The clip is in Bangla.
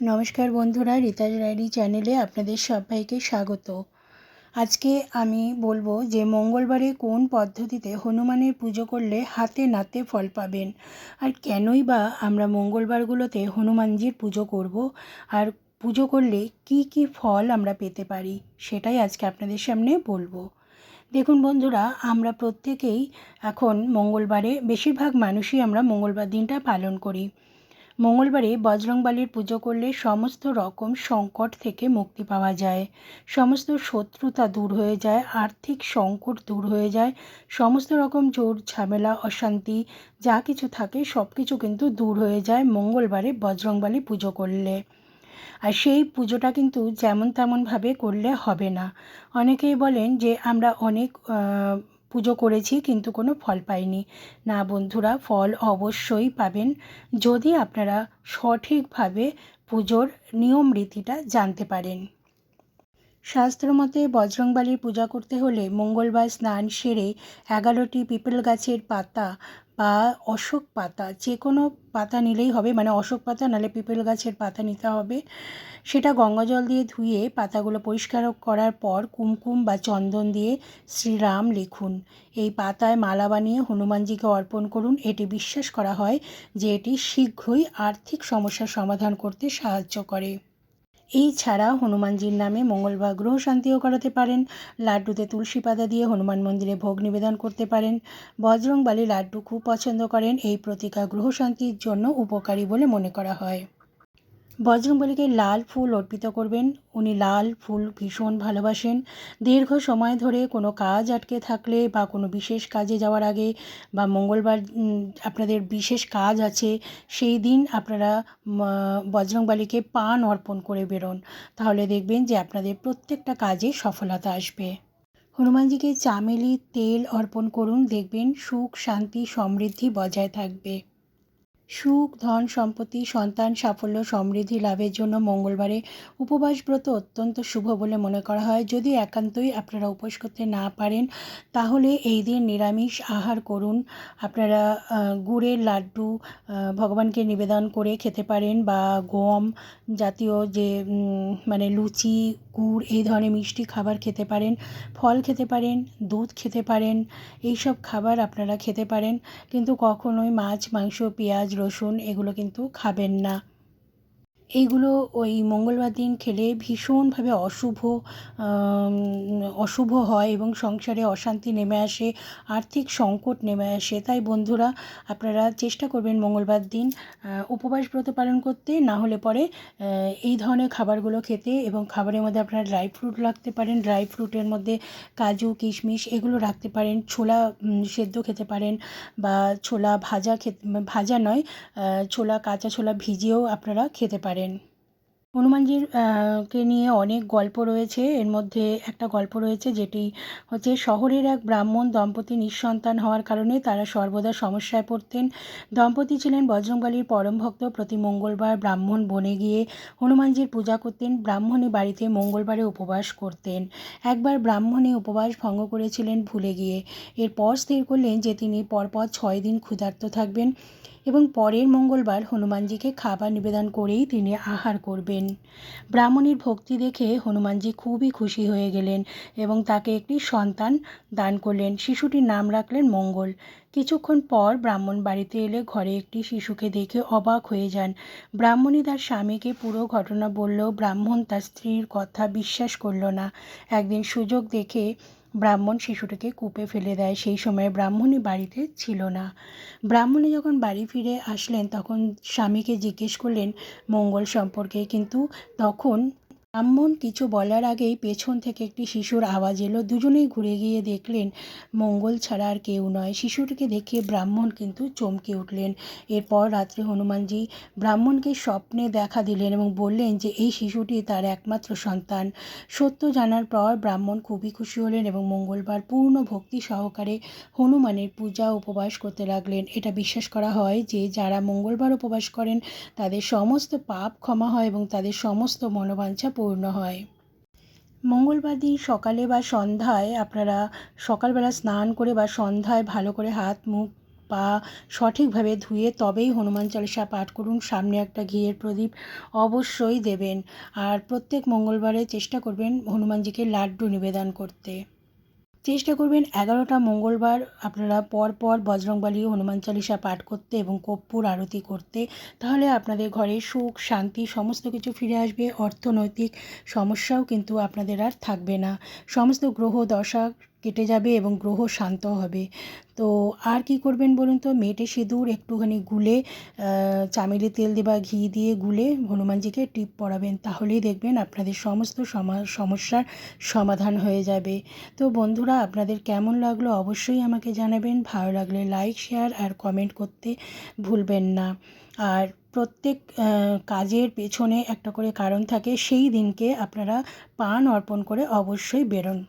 নমস্কার বন্ধুরা, রিতাজ ডায়েরি চ্যানেলে আপনাদের সবাইকে স্বাগত। আজকে আমি বলব যে মঙ্গলবারে কোন পদ্ধতিতে হনুমানের পুজো করলে হাতে নাতে ফল পাবেন? আর কেনই বা আমরা মঙ্গলবারগুলোতে হনুমানজির পুজো করব? আর পুজো করলে কি কি ফল আমরা পেতে পারি? সেটাই আজকে আপনাদের সামনে বলব। দেখুন বন্ধুরা, আমরা প্রত্যেকেই এখন মঙ্গলবারে বেশিরভাগ মানুষই আমরা মঙ্গলবার দিনটা পালন করি। মঙ্গলবারে বজরংবালির পুজো করলে সমস্ত রকম সংকট থেকে মুক্তি পাওয়া যায়। সমস্ত শত্রুতা দূর হয়ে যায়, আর্থিক সংকট দূর হয়ে যায়, সমস্ত রকম জোর ঝামেলা, অশান্তি, যা কিছু থাকে সব কিছু কিন্তু দূর হয়ে যায় মঙ্গলবারে বজরংবলী পুজো করলে। আর সেই পুজোটা কিন্তু যেমন তেমনভাবে করলে হবে না। অনেকেই বলেন যে আমরা অনেক পুজো করেছি কিন্তু কোনো ফল পাইনি। না বন্ধুরা, ফল অবশ্যই পাবেন যদি আপনারা সঠিকভাবে পুজোর নিয়ম রীতিটা জানতে পারেন। শাস্ত্রমতে বজরংবালির পূজা করতে হলে মঙ্গলবার স্নান সেরে এগারোটি পিপল গাছের পাতা বা অশোক পাতা যে কোনো পাতা নিলেই হবে। মানে অশোক পাতা নাহলে পিপল গাছের পাতা নিতে হবে। সেটা গঙ্গা জল দিয়ে ধুয়ে পাতাগুলো পরিষ্কার করার পর কুমকুম বা চন্দন দিয়ে শ্রীরাম লিখুন। এই পাতায় মালা বানিয়ে হনুমানজিকে অর্পণ করুন। এটি বিশ্বাস করা হয় যে এটি শীঘ্রই আর্থিক সমস্যার সমাধান করতে সাহায্য করে। এই ছাড়া হনুমানজির নামে মঙ্গলবার গ্রহ শান্তিও করাতে পারেন। লাড্ডুতে তুলসী পাতা দিয়ে হনুমান মন্দিরে ভোগ নিবেদন করতে পারেন। বজরংবালী লাড্ডু খুব পছন্দ করেন। এই প্রতিকা গ্রহ শান্তির জন্য উপকারী বলে মনে করা হয়। বজরংবলীকে লাল ফুল অর্পিত করবেন। উনি লাল ফুল ভীষণ ভালোবাসেন। দীর্ঘ সময় ধরে কোনো কাজ আটকে থাকলে বা কোনো বিশেষ কাজে যাওয়ার আগে বা মঙ্গলবার আপনাদের বিশেষ কাজ আছে, সেই দিন আপনারা বজরংবলীকে পান অর্পণ করে বেরোন। তাহলে দেখবেন যে আপনাদের প্রত্যেকটা কাজে সফলতা আসবে। হনুমানজিকে চামেলি তেল অর্পণ করুন। দেখবেন সুখ, শান্তি, সমৃদ্ধি বজায় থাকবে। সুখ, ধন সম্পত্তি, সন্তান সাফল্য, সমৃদ্ধি লাভের জন্য মঙ্গলবারে উপবাস ব্রত অত্যন্ত শুভ বলে মনে করা হয়। যদি একান্তই আপনারা উপোস করতে না পারেন, তাহলে এই দিন নিরামিষ আহার করুন। আপনারা গুড়ের লাড্ডু ভগবানকে নিবেদন করে খেতে পারেন বা গম জাতীয় যে মানে লুচি, গুড়, এই ধরনের মিষ্টি খাবার খেতে পারেন, ফল খেতে পারেন, দুধ খেতে পারেন এই সব খাবার আপনারা খেতে পারেন। কিন্তু কখনোই মাছ, মাংস, পেঁয়াজ রসুন এগুলো কিন্তু খাবেন না। এইগুলো ওই মঙ্গলবার দিন খেলে ভীষণভাবে অশুভ অশুভ হয় এবং সংসারে অশান্তি নেমে আসে, আর্থিক সংকট নেমে আসে। তাই বন্ধুরা, আপনারা চেষ্টা করবেন মঙ্গলবার দিন উপবাস ব্রত পালন করতে, না হলে পরে এই ধরনের খাবারগুলো খেতে এবং খাবারের মধ্যে আপনারা ড্রাই ফ্রুট রাখতে পারেন, ড্রাই ফ্রুটের মধ্যে কাজু, কিশমিশ এগুলো রাখতে পারেন, ছোলা সেদ্ধ খেতে পারেন বা ছোলা ভাজা খেতে, ভাজা নয় ছোলা, কাঁচা ছোলা ভিজিয়েও আপনারা খেতে পারেন। পারেন। হনুমানজির কে নিয়ে অনেক গল্প রয়েছে। এর মধ্যে একটা গল্প রয়েছে যেটি হচ্ছে, শহরের এক ব্রাহ্মণ দম্পতি নিঃসন্তান হওয়ার কারণে তারা সর্বদা সমস্যায় পড়তেন। দম্পতি ছিলেন বজরংবলীর পরম ভক্ত। প্রতি মঙ্গলবার ব্রাহ্মণ বনে গিয়ে হনুমানজির পূজা করতেন। ব্রাহ্মণী বাড়িতে মঙ্গলবারে উপবাস করতেন। একবার ব্রাহ্মণী উপবাস ভঙ্গ করেছিলেন ভুলে গিয়ে। এরপর স্থির করলেন যে তিনি পরপর ছয় দিন ক্ষুধার্ত থাকবেন। এবং পরের মঙ্গলবার হনুমানজিকে খাবার নিবেদন করেই তিনি আহার করবেন। ব্রাহ্মণীর ভক্তি দেখে হনুমানজি খুবই খুশি হয়ে গেলেন এবং তাকে একটি সন্তান দান করলেন। শিশুটির নাম রাখলেন মঙ্গল। কিছুক্ষণ পর ব্রাহ্মণ বাড়িতে এলে ঘরে একটি শিশুকে দেখে অবাক হয়ে যান। ব্রাহ্মণী তার স্বামীকে পুরো ঘটনা বললেও ব্রাহ্মণ তার স্ত্রীর কথা বিশ্বাস করল না। একদিন সুযোগ দেখে ব্রাহ্মণ শিশুটিকে কূপে ফেলে দেয়। সেই সময় ব্রাহ্মণী বাড়িতে ছিল না। ব্রাহ্মণী যখন বাড়ি ফিরে আসলেন, তখন স্বামীকে জিজ্ঞেস করলেন, মঙ্গল সম্পর্কে? কিন্তু তখন ব্রাহ্মণ কিছু বলার আগেই পেছন থেকে একটি শিশুর আওয়াজ এলো। দুজনেই ঘুরে গিয়ে দেখলেন, মঙ্গল ছাড়া আর কেউ নয়। শিশুটিকে দেখে ব্রাহ্মণ কিন্তু চমকে উঠলেন। এরপর রাত্রে হনুমানজি ব্রাহ্মণকে স্বপ্নে দেখা দিলেন এবং বললেন যে, এই শিশুটি তার একমাত্র সন্তান। সত্য জানার পর ব্রাহ্মণ খুবই খুশি হলেন এবং মঙ্গলবার পূর্ণ ভক্তি সহকারে হনুমানের পূজা উপবাস করতে লাগলেন। এটা বিশ্বাস করা হয় যে, যারা মঙ্গলবার উপবাস করেন, তাদের সমস্ত পাপ ক্ষমা হয় এবং তাদের সমস্ত মনোবাঞ্ছা পূর্ণ হয়। মঙ্গলবার দিন সকালে বা সন্ধ্যায় আপনারা সকালবেলা স্নান করে বা সন্ধ্যায় ভালো করে হাত, মুখ, পা সঠিকভাবে ধুয়ে তবেই হনুমান চালিসা পাঠ করুন। সামনে একটা ঘিয়ের প্রদীপ অবশ্যই দেবেন। আর প্রত্যেক মঙ্গলবারে চেষ্টা করবেন হনুমানজিকে লাড্ডু নিবেদন করতে। চেষ্টা করবেন এগারোটা মঙ্গলবার আপনারা পরপর পর বজরংবলী, হনুমান চালিসা পাঠ করতে এবং কর্পূর আরতি করতে। তাহলে আপনাদের ঘরে সুখ, শান্তি সমস্ত কিছু ফিরে আসবে। অর্থনৈতিক সমস্যাও কিন্তু আপনাদের আর থাকবে না। সমস্ত গ্রহ, দশা কেটে যাবে এবং গ্রহ শান্ত হবে। তো আর কি করবেন বলুন তো? মেটে সিঁদুর একটুখানি গুলে চামেলি তেল দিয়ে বা ঘি দিয়ে গুলে হনুমানজিকে টিপ পরাবেন। তাহলেই দেখবেন আপনাদের সমস্ত সমা- সমস্যার সমাধান হয়ে যাবে। তো বন্ধুরা, আপনাদের কেমন লাগল অবশ্যই আমাকে জানাবেন। ভালো লাগলে লাইক শেয়ার আর কমেন্ট করতে ভুলবেন না। আর প্রত্যেক কাজের পেছনে একটা করে কারণ থাকে, সেই দিনকে আপনারা পান অর্পণ করে অবশ্যই বেরোন।